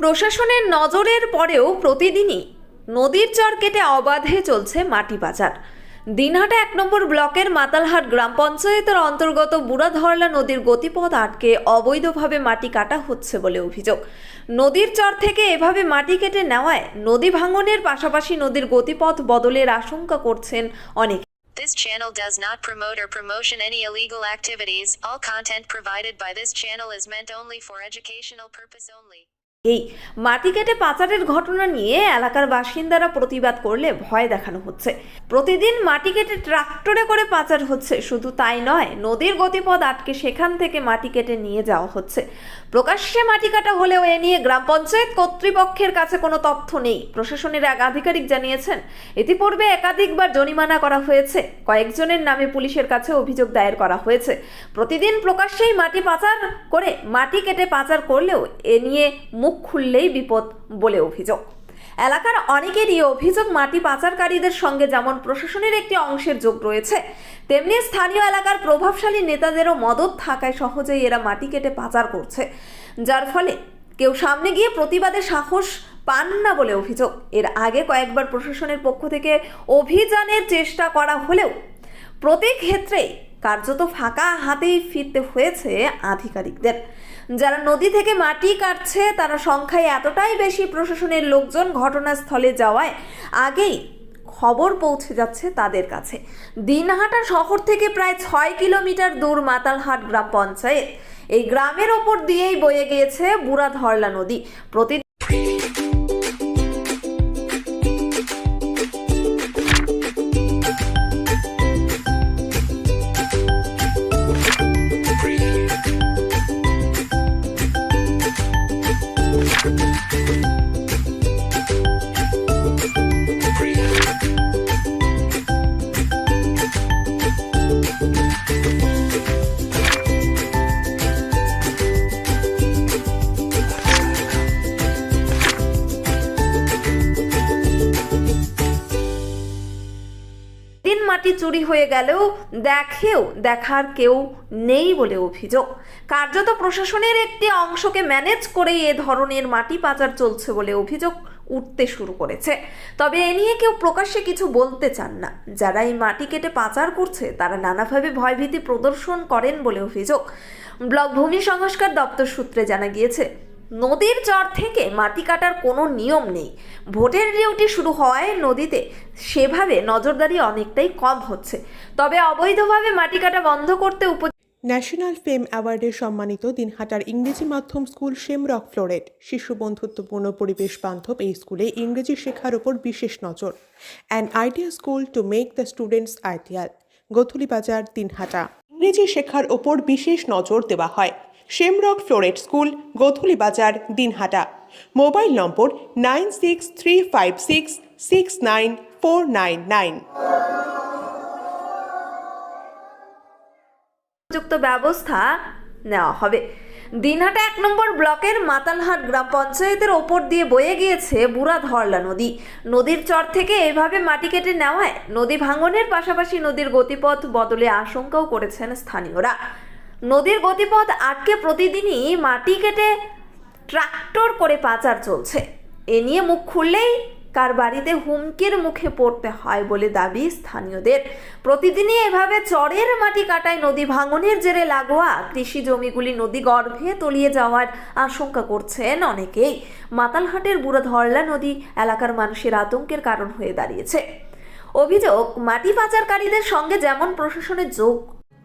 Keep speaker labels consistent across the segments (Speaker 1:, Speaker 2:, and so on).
Speaker 1: প্রশাসনের নজরের পরেও প্রতিদিনই নদীর চর কেটে অবাধে চলছে মাটি বাজার দিনহাটা এক নম্বর ব্লকের মাতালহাট গ্রাম পঞ্চায়েতের অন্তর্গত বুড়াধরলা নদীর গতিপথ আটকে অবৈধভাবে মাটি কাটা হচ্ছে বলে অভিযোগ নদীর চর থেকে এভাবে মাটি কেটে নেওয়ায় নদী ভাঙনের পাশাপাশি নদীর গতিপথ বদলের আশঙ্কা করছেন অনেকে
Speaker 2: This channel does not promote or promotion any illegal activities. All content provided by this channel is meant only for educational purpose only.
Speaker 1: এই মাটি কেটে পাচারের ঘটনা নিয়ে এলাকার বাসিন্দারা প্রতিবাদ করলে ভয় দেখানো হচ্ছে। প্রতিদিন মাটি কেটে ট্রাক্টরে করে পাচার হচ্ছে। শুধু তাই নয়, নদীর গতিপথ আটকে সেখান থেকে মাটি কেটে নিয়ে যাওয়া হচ্ছে। প্রকাশ্যে মাটি কাটা হলেও এ নিয়ে গ্রাম পঞ্চায়েত কর্তৃপক্ষের কাছে কোনো তথ্য নেই। প্রশাসনের এক আধিকারিক জানিয়েছেন, ইতিপূর্বে একাধিকবার জরিমানা করা হয়েছে। কয়েকজনের নামে পুলিশের কাছে অভিযোগ দায়ের করা হয়েছে। প্রতিদিন প্রকাশ্যেই মাটি পাচার করে মাটি কেটে পাচার করলেও এ নিয়ে খুললেই বিপদ বলে অভিযোগ। এলাকার অনেকেরই অভিযোগ মাটি পাচারকারীদের সঙ্গে যেমন প্রশাসনের একটি অংশের যোগ রয়েছে, তেমনি স্থানীয় এলাকার প্রভাবশালী নেতাদেরও মদত থাকায় সহজেই এরা মাটি কেটে পাচার করছে। যার ফলে কেউ সামনে গিয়ে প্রতিবাদে সাহস পান না বলে অভিযোগ। এর আগে কয়েকবার প্রশাসনের পক্ষ থেকে অভিযানের চেষ্টা করা হলেও প্রতি ক্ষেত্রেই কার্যত ফাঁকা হাতেই ফিরতে হয়েছে আধিকারিকদের। যারা নদী থেকে মাটি কাটছে, তারা সংখ্যায় এতটাই বেশি প্রশাসনের লোকজন ঘটনাস্থলে যাওয়ায় আগেই খবর পৌঁছে যাচ্ছে তাদের কাছে। দিনহাটা শহর থেকে প্রায় ছয় কিলোমিটার দূর মাতালহাট গ্রাম পঞ্চায়েত। এই গ্রামের ওপর দিয়েই বয়ে গিয়েছে বুড়া ধরলা নদী। প্রতি Thank you. মাটি চুরি হয়ে গেলেও দেখেও দেখার কেউ নেই বলে অভিযোগ। কার্যত প্রশাসনের একটি অংশকে ম্যানেজ করে এ ধরনের মাটি পাচার চলছে বলে অভিযোগ উঠতে শুরু করেছে। তবে এ নিয়ে কেউ প্রকাশ্যে কিছু বলতে চান না। যারা এই মাটি কেটে পাচার করছে, তারা নানাভাবে ভয়ভীতি প্রদর্শন করেন বলে অভিযোগ। ব্লক ভূমি সংস্কার দপ্তর সূত্রে জানা গিয়েছে নদীর চর থেকে মাটি কাটার কোনো নিয়ম নেই। ভোটের ডিউটি শুরু হওয়ায় নদীতে সেভাবে নজরদারি অনেকটাই কম হচ্ছে। তবে অবৈধভাবে মাটি কাটা বন্ধ করতে উপ
Speaker 3: ন্যাশনাল ফেম অ্যাওয়ার্ডে সম্মানিত দিনহাটার ইংরেজি মাধ্যম স্কুল শেমরক ফ্লোরেট, শিশু বন্ধুত্বপূর্ণ পরিবেশ বান্ধব এই স্কুলে ইংরেজি শেখার ওপর বিশেষ নজর। An idea school to make the students ideal Gothuli Bazar, Dinhata. ইংরেজি শেখার ওপর বিশেষ নজর দেওয়া হয়। Shamrock floret school Gothuli Bazar Dinhata mobile number nine six three five six six nine four nine nine
Speaker 1: উপযুক্ত ব্যবস্থা নেওয়া হবে। দিনহাটা এক নম্বর ব্লকের মাতালহাট গ্রাম পঞ্চায়েতের ওপর দিয়ে বয়ে গিয়েছে বুড়া ধরলা নদী। নদীর চর থেকে এভাবে মাটি কেটে নেওয়ায় নদী ভাঙনের পাশাপাশি নদীর গতিপথ বদলে আশঙ্কাও করেছেন স্থানীয়রা। নদীর গতিপথ আটকে প্রতিদিনই মাটি কেটে ট্রাক্টর করে পাচার চলছে। এ নিয়ে মুখ খুললেই কার বাড়িতে হুমকির মুখে পড়তে হয় বলে দাবি স্থানীয়দের। প্রতিদিনই এভাবে চরের মাটি কাটায় নদী ভাঙনের জেরে লাগোয়া কৃষি জমিগুলি নদী গর্ভে তলিয়ে যাওয়ার আশঙ্কা করছেন অনেকেই। মাতালহাটের বুড়ো ধরলা নদী এলাকার মানুষের আতঙ্কের কারণ হয়ে দাঁড়িয়েছে। অভিযোগ, মাটি পাচারকারীদের সঙ্গে যেমন প্রশাসনের যোগ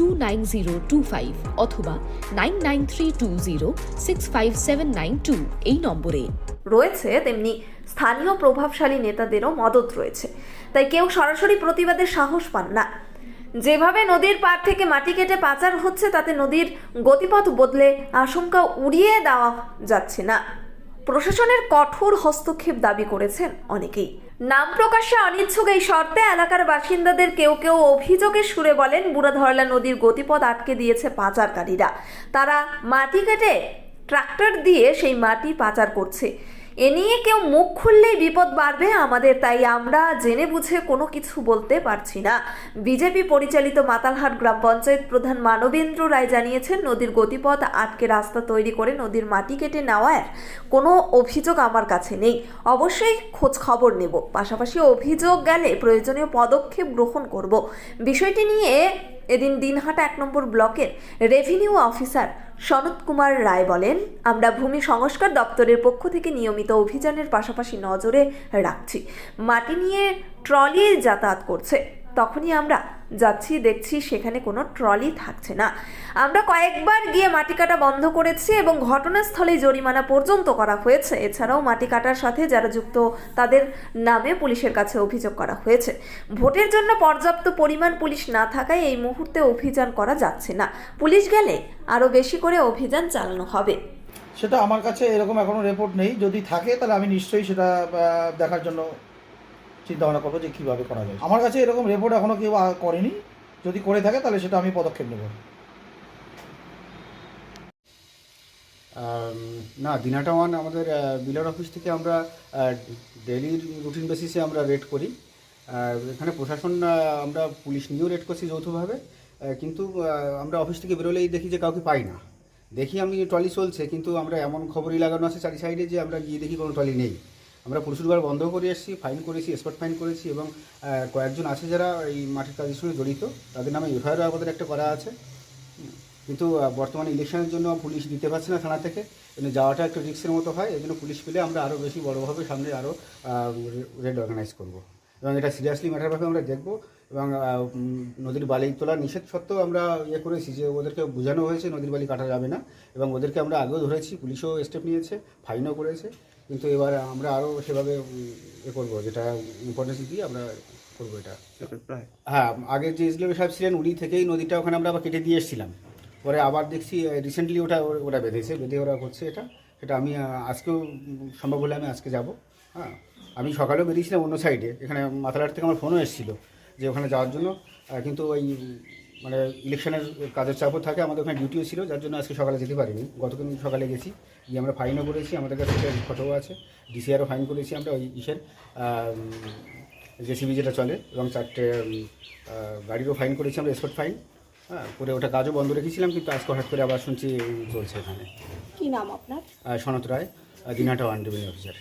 Speaker 4: two nine zero two five অথবা nine nine three two zero six five seven nine two এই নম্বরে।
Speaker 1: রয়েছে তেমনি স্থানীয় প্রভাবশালী নেতাদেরও মদত রয়েছে। তাই কেউ সরাসরি প্রতিবাদের সাহস পান না। যেভাবে নদীর পার থেকে মাটি কেটে পাচার হচ্ছে, তাতে নদীর গতিপথ বদলে আশঙ্কা উড়িয়ে দেওয়া যাচ্ছে না। প্রশাসনের কঠোর হস্তক্ষেপ দাবি করেছেন অনেকেই। নাম প্রকাশে অনিচ্ছুক এই শর্তে এলাকার বাসিন্দাদের কেউ কেউ অভিযোগের সুরে বলেন, বুড়াধরলা নদীর গতিপথ আটকে দিয়েছে পাচারকারীরা। তারা মাটি কেটে ট্রাক্টর দিয়ে সেই মাটি পাচার করছে। এ নিয়ে কেউ মুখ খুললেই বিপদ বাড়বে আমাদের, তাই আমরা জেনে বুঝে কোনো কিছু বলতে পারছি না। বিজেপি পরিচালিত মাতালহাট গ্রাম পঞ্চায়েত প্রধান মানবেন্দ্র রায় জানিয়েছেন, নদীর গতিপথ আটকে রাস্তা তৈরি করে নদীর মাটি কেটে নেওয়ার কোনো অভিযোগ আমার কাছে নেই। অবশ্যই খোঁজ খবর নেব। পাশাপাশি অভিযোগ গেলে প্রয়োজনীয় পদক্ষেপ গ্রহণ করব। বিষয়টি নিয়ে এদিন দিনহাটা এক নম্বর ব্লকের রেভিনিউ অফিসার সনত কুমার রায় বলেন, আমরা ভূমি সংস্কার দপ্তরের পক্ষ থেকে নিয়মিত অভিযানের পাশাপাশি নজরে রাখছি। মাটি নিয়ে ট্রলি যাতায়াত করছে। তখনই আমরা যাচ্ছি, দেখছি সেখানে কোনো ট্রলি থাকছে না। আমরা কয়েকবার গিয়ে মাটি কাটা বন্ধ করেছি এবং ঘটনাস্থলে জরিমানা পর্যন্ত করা হয়েছে। এছাড়াও মাটি কাটার সাথে যারা যুক্ত, তাদের নামে পুলিশের কাছে অভিযোগ করা হয়েছে। ভোটের জন্য পর্যাপ্ত পরিমাণ পুলিশ না থাকায় এই মুহূর্তে অভিযান করা যাচ্ছে না। পুলিশ গেলে আরও বেশি করে অভিযান চালানো হবে।
Speaker 5: সেটা আমার কাছে এরকম এখনও রিপোর্ট নেই। যদি থাকে, তাহলে আমি নিশ্চয়ই সেটা দেখার জন্য চিন্তা ভাবনা করব যে কীভাবে করা যায়। আমার কাছে এরকম রিপোর্ট এখনও কেউ করেনি। যদি করে থাকে তাহলে সেটা আমি পদক্ষেপ নেব।
Speaker 6: না দিনাটা ওয়ান আমাদের বিলার অফিস থেকে আমরা ডেলি রুটিন বেসিসে আমরা রেড করি। এখানে প্রশাসন আমরা পুলিশ নিয়েও রেড করছি যৌথভাবে। কিন্তু আমরা অফিস থেকে বেরোলেই দেখি যে কাউকে পাই না। দেখি আমি ট্রলি চলছে কিন্তু আমরা এমন খবরই লাগানো আছে চারি সাইডে যে আমরা গিয়ে দেখি কোনো ট্রলি নেই। আমরা পুরসুরবার বন্ধ করে এসেছি ফাইন করেছি স্পট ফাইন করেছি এবং কয়েকজন আছে যারা এই মাঠের কাজের সঙ্গে জড়িত, তাদের নামে এফআইআরও আমাদের একটা করা আছে। কিন্তু বর্তমানে ইলেকশনের জন্য পুলিশ দিতে পারছে না থানা থেকে যাওয়াটা একটু রিক্সের মতো হয় এই জন্য পুলিশ পেলে আমরা আরও বেশি বড়োভাবে সামনে আরও রেড অর্গানাইজ করব। এবং এটা সিরিয়াসলি ম্যাটারভাবে আমরা দেখব এবং নদীর বালি তোলা নিষেধ সত্ত্বেও আমরা ইয়ে করেছি যে ওদেরকে বোঝানো হয়েছে নদীর বালি কাটা যাবে না এবং ওদেরকে আমরা আগেও ধরেছি, পুলিশও স্টেপ নিয়েছে ফাইনও করেছে। কিন্তু এবার আমরা আরও সেভাবে ইয়ে করব যেটা ইম্পর্টেন্স দিয়ে আমরা করব এটা। হ্যাঁ আগে যে ইসলামী সাহেব ছিলেন উনি থেকেই নদীটা ওখানে আমরা আবার কেটে দিয়ে এসেছিলাম। পরে আবার দেখছি রিসেন্টলি ওটা ওরা- ওরা বেঁধেছে বেঁধে ওরা করছে এটা। সেটা আমি আজকেও সম্ভব হলে আমি আজকে যাব। হ্যাঁ আমি সকালেও বেরিয়েছিলাম অন্য সাইডে এখানে মাথালাট থেকে আমার ফোনও এসেছিল যে ওখানে যাওয়ার জন্য। কিন্তু ওই মানে ইলেকশনের কাজের চাপও থাকে আমাদের ওখানে ডিউটিও ছিল যার জন্য আজকে সকালে যেতে পারিনি। গতদিন সকালে গেছি গিয়ে আমরা ফাইনও করেছি আমাদের কাছে ফটোও আছে ডিসিআরও ফাইন করেছি আমরা ওই ইসের জেসিবি যেটা চলে এবং চারটে গাড়িরও ফাইন করেছি আমরা স্পট ফাইন হ্যাঁ করে ওটা কাজও বন্ধ রেখেছিলাম কিন্তু আজকে হঠাৎ করে আবার শুনছি চলছে এখানে।
Speaker 7: কি নাম আপনার?
Speaker 6: Sanat Roy Dinhata one revenue officer